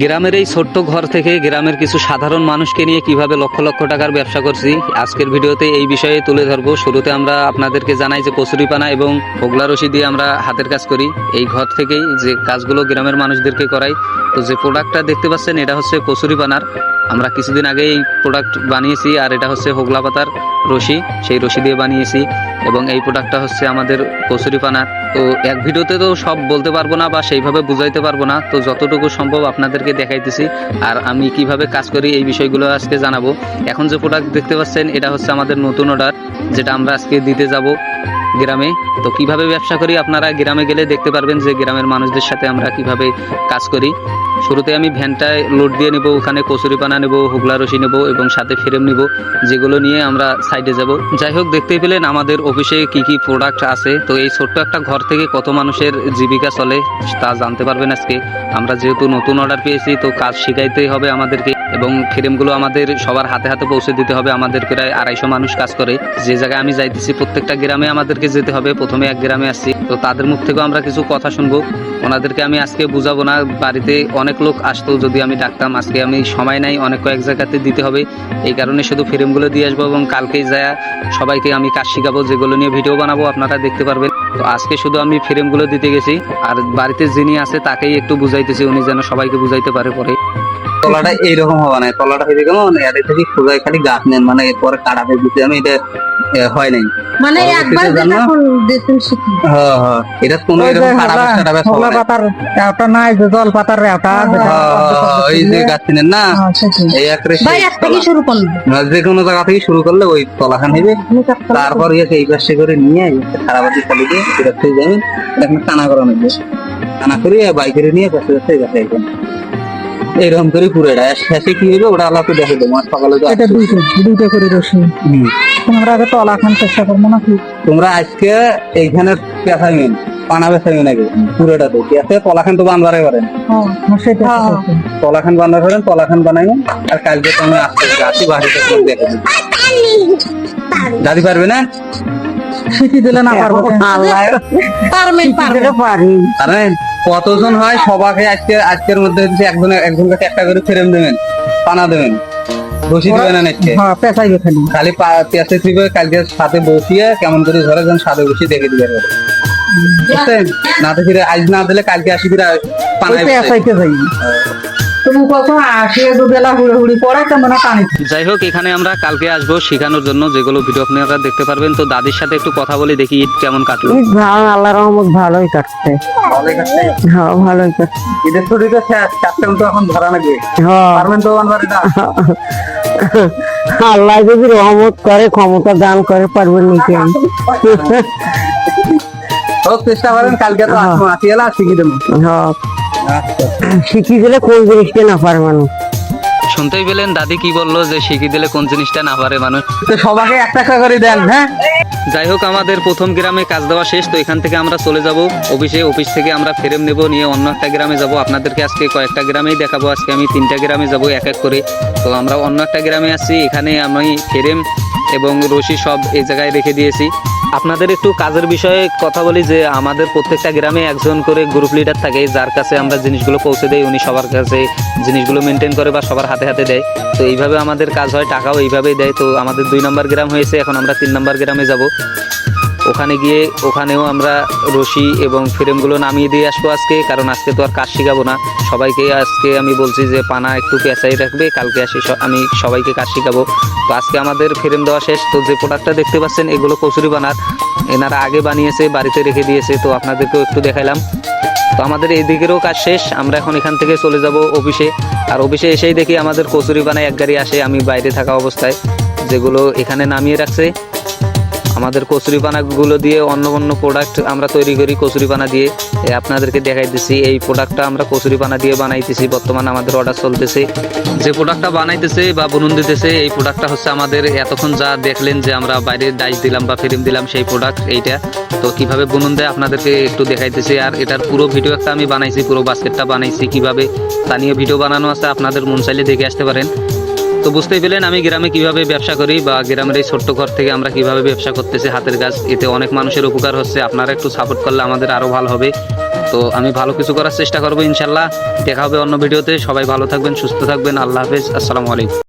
গ্রামের এই ছোট্ট ঘর থেকে গ্রামের কিছু সাধারণ মানুষকে নিয়ে কীভাবে লক্ষ লক্ষ টাকার ব্যবসা করছি, আজকের ভিডিওতে এই বিষয়ে তুলে ধরবো। শুরুতে আমরা আপনাদেরকে জানাই যে কচুরিপানা এবং ফোগলা রশি দিয়ে আমরা হাতের কাজ করি। এই ঘর থেকেই যে কাজগুলো গ্রামের মানুষদেরকে করাই। তো যে প্রোডাক্টটা দেখতে পাচ্ছেন, এটা হচ্ছে কচুরিপানার। আমরা কিছুদিন আগে এই প্রোডাক্ট বানিয়েছি, আর এটা হচ্ছে হোগলা পাতার রশি। সেই রশি দিয়ে বানিয়েছি, এবং এই প্রোডাক্টটা হচ্ছে আমাদের কচুরিপানার তো এক ভিডিওতে তো সব বলতে পারব না বা সেইভাবে বুঝাইতে পারব না। তো যতটুকু সম্ভব আপনাদেরকে দেখাইতেছি, আর আমি কীভাবে কাজ করি এই বিষয়গুলো আজকে জানাব। এখন যে প্রোডাক্ট দেখতে পাচ্ছেন, এটা হচ্ছে আমাদের নতুন অর্ডার যেটা আমরা আজকে দিতে যাব। গ্রামে। তো কীভাবে ব্যবসা করি? আপনারা গ্রামে গেলে দেখতে পারবেন যে গ্রামের মানুষদের সাথে আমরা কীভাবে কাজ করি। শুরুতে আমি ভ্যানটায় লোড দিয়ে নেব, ওখানে কচুরিপানা নেব, হুগলা রশি নেব এবং সাথে ফ্রেম নেব, যেগুলো নিয়ে আমরা সাইডে যাব। যাই হোক, দেখতেই পেলেন আমাদের অফিসে কি কি প্রোডাক্ট আছে। তো এই ছোট্ট একটা ঘর থেকে কত মানুষের জীবিকা চলে তা জানতে পারবেন আজকে। আমরা যেহেতু নতুন অর্ডার পেয়েছি, তো কাজ শিখাইতেই হবে আমাদেরকে। এবং ফ্রেমগুলো আমাদের সবার হাতে হাতে পৌঁছে দিতে হবে। আমাদের প্রায় আড়াইশো মানুষ কাজ করে। যে জায়গায় আমি যাইতেছি, প্রত্যেকটা গ্রামে আমাদেরকে যেতে হবে। প্রথমে এক গ্রামে আসছি। তো তাদের মুখ থেকেও আমরা কিছু কথা শুনব। ওনাদেরকে আমি আজকে বুঝাবো না। বাড়িতে অনেক লোক আসতো, যদি আমি ডাকতাম। আজকে আমি সময় নাই, অনেক কয়েক জায়গাতে দিতে হবে। এই কারণে শুধু ফ্রেমগুলো দিয়ে আসব এবং কালকেই যায় সবাইকে আমি কাজ শিখাবো। যেগুলো নিয়ে ভিডিও বানাবো, আপনারা দেখতে পারবেন। তো আজকে শুধু আমি ফ্রেমগুলো দিতে গেছি। আর বাড়িতে যিনি আছে, তাকেই একটু বুঝাইতেছি। উনি যেন সবাইকে বুঝাইতে পারে পরে। তলাটা এইরকম হবে না তলাটা হয়ে কেমন এর থেকে সোজাই খালি গাছ নেন মানে এরপরে কাটাতে দিতে আমি এটা হয় নাই। মানে একবার যখন দিতেন শিখি হ্যাঁ হ্যাঁ এটা কোনো এরকম কাটাবে কাটাবে পাতার একটা নাই যে জল পাতার হ্যাঁ, হ্যাঁ, এই যে গাছ চিনেন না হ্যাঁ, এই একটা ভাই এক থেকে শুরু করুন যে কোনো জায়গা থেকে শুরু করলে ওই তলাখান হবে তারপর ইয়ে এই পাশে করে নিয়ে খারাপাতি দিয়ে এটা থেকে যাবেন এখন টানা করা নেবে টানা করে বাইকের নিয়ে পাশে পাশে গাছে এইরকম করে পুরো এটা শেষে কি হবে ওটা তো দেখে দেবো আর সকালে তো এটা দুইটা দুইটা করে রসি তোমরা আগে তলা খান চেষ্টা করব নাকি? তোমরা আজকে এইখানে পেঁচাইবেন পানা বেচাইবেন আগে পুরোটা তো। পেঁচে তলাখান তো বানবারে করেন। হ্যাঁ, হ্যাঁ। তলাখান বান্ধার করেন তলাখান বানাইবেন আর কালকে তুমি আসতে আসি বাড়িতে দেখে দেবো দাদি পারবে না? শিখি দিলে না পারব পারবেন পারবেন। কারণ কতজন হয় সবাকে আজকে আজকের মধ্যে হচ্ছে একজন একজন কাছে একটা করে ফ্রেম দেবেন পানা দেবেন। বসি দেবেন না হ্যাঁ পেঁচাইবে খালি। খালি পেঁচে দিবে কালকে সাথে বসিয়ে কেমন করে ধরে যেন সাথে বসিয়ে দেখে দিবে। বুঝছেন? না তো ফিরে আজ না দিলে কালকে আসি ফিরে বসে। পেঁচাইতে যাই। যাই হোক এখানে আমরা কালকে আসব শেখানোর জন্য যেগুলো ভিডিও আপনারা দেখতে পারবেন। তো দাদির সাথে একটু কথা বলে দেখি ঈদ কেমন কাটলো। ভালো আল্লাহ রহমত ভালোই কাটছে। হ্যাঁ ভালোই কাটছে। ঈদের ছুটিতে চারটে তো এখন ধরা লাগবে। হ্যাঁ। পারবেন তো আল্লাহ যদি রহমত করে ক্ষমতা দান করে পারবেন নাকি আমি? চেষ্টা করেন কালকে তো আসব আসি এলা শিখি দেবো হ্যাঁ। শিখি দিলে কোন জিনিসটা না পারে মানুষ? শুনতেই পেলেন দাদি কি বলল যে শিখিয়ে দিলে কোন জিনিসটা না পারে মানুষ? তো সবাকে একটা একটা করে দেন হ্যাঁ? যাই হোক আমাদের প্রথম গ্রামে কাজ দেওয়া শেষ তো এখান থেকে আমরা চলে যাব। অফিসে অফিস থেকে আমরা ফ্রেম নেব নিয়ে অন্য একটা গ্রামে যাব। আপনাদেরকে আজকে কয়েকটা গ্রামেই দেখাবো। আজকে আমি তিনটা গ্রামে যাব এক এক করে। তো আমরা অন্য একটা গ্রামে আসছি এখানে আমি ফেরেম এবং রশি সব এই জায়গায় রেখে দিয়েছি। আপনাদের একটু কাজের বিষয়ে কথা বলি যে আমাদের প্রত্যেকটা গ্রামে একজন করে গ্রুপ লিডার থাকে, যার কাছে আমরা জিনিসগুলো পৌঁছে দেই, উনি সবার কাছে জিনিসগুলো মেনটেন করে বা সবার হাতে হাতে দেয়। তো এইভাবে আমাদের কাজ হয়, টাকাও এইভাবেই দেয়। তো আমাদের দুই নম্বর গ্রাম হয়েছে, এখন আমরা তিন নম্বর গ্রামে যাব। ওখানে গিয়ে ওখানেও আমরা রশি এবং ফ্রেমগুলো নামিয়ে দিয়ে আসব আজকে, কারণ আজকে তো আর কাজ শিখাবো না। সবাইকে আজকে আমি বলছি যে, পানা একটু পেঁচাই রাখবে, কালকে আসি আমি সবাইকে কাজ শিখাবো। তো আজকে আমাদের ফ্রেম দেওয়া শেষ। তো যে প্রোডাক্টটা দেখতে পাচ্ছেন, এগুলো কচুরি বানার। এনারা আগে বানিয়েছে, বাড়িতে রেখে দিয়েছে, তো আপনাদেরকেও একটু দেখাইলাম। তো আমাদের এদিকেরও কাজ শেষ। আমরা এখন এখান থেকে চলে যাব অফিসে। আর অফিসে এসেই দেখি আমাদের কচুরি বানায় এক গাড়ি আসে, আমি বাইরে থাকা অবস্থায়। যেগুলো এখানে নামিয়ে রাখছে। আমাদের কচুরি পানাগুলো দিয়ে অন্য অন্য প্রোডাক্ট আমরা তৈরি করি কচুরি পানা দিয়ে আপনাদেরকে দেখাই দিচ্ছি এই প্রোডাক্টটা আমরা কচুরি পানা দিয়ে বানাইতেছি। বর্তমানে আমাদের অর্ডার চলতেছে। যে প্রোডাক্টটা বানাইতেছে বা বুনুন দিতেছে, এই প্রোডাক্টটা হচ্ছে আমাদের এতক্ষণ যা দেখলেন যে আমরা বাইরে ডাইস দিলাম বা ফিল্ম দিলাম সেই প্রোডাক্ট এইটা। তো কীভাবে বুনুন দেয় আপনাদেরকে একটু দেখাইতেছি। আর এটার পুরো ভিডিও একটা আমি বানাইছি, পুরো বাস্কেটটা বানাইছি কীভাবে। স্থানীয় ভিডিও বানানো আছে, আপনাদের মন চাইলে দেখে আসতে পারেন। তো বুঝতেই পেলেন, আমি গ্রামে কীভাবে ব্যবসা করি বা গ্রামের এই ছোট্ট ঘর থেকে আমরা কীভাবে ব্যবসা করতেছি হাতের কাজ, এতে অনেক মানুষের উপকার হচ্ছে। আপনারা একটু সাপোর্ট করলে আমাদের আরও ভালো হবে। তো আমি ভালো কিছু করার চেষ্টা করব ইনশাল্লাহ। দেখা হবে অন্য ভিডিওতে সবাই ভালো থাকবেন, সুস্থ থাকবেন। আল্লাহ হাফেজ। আসসালামু আলাইকুম।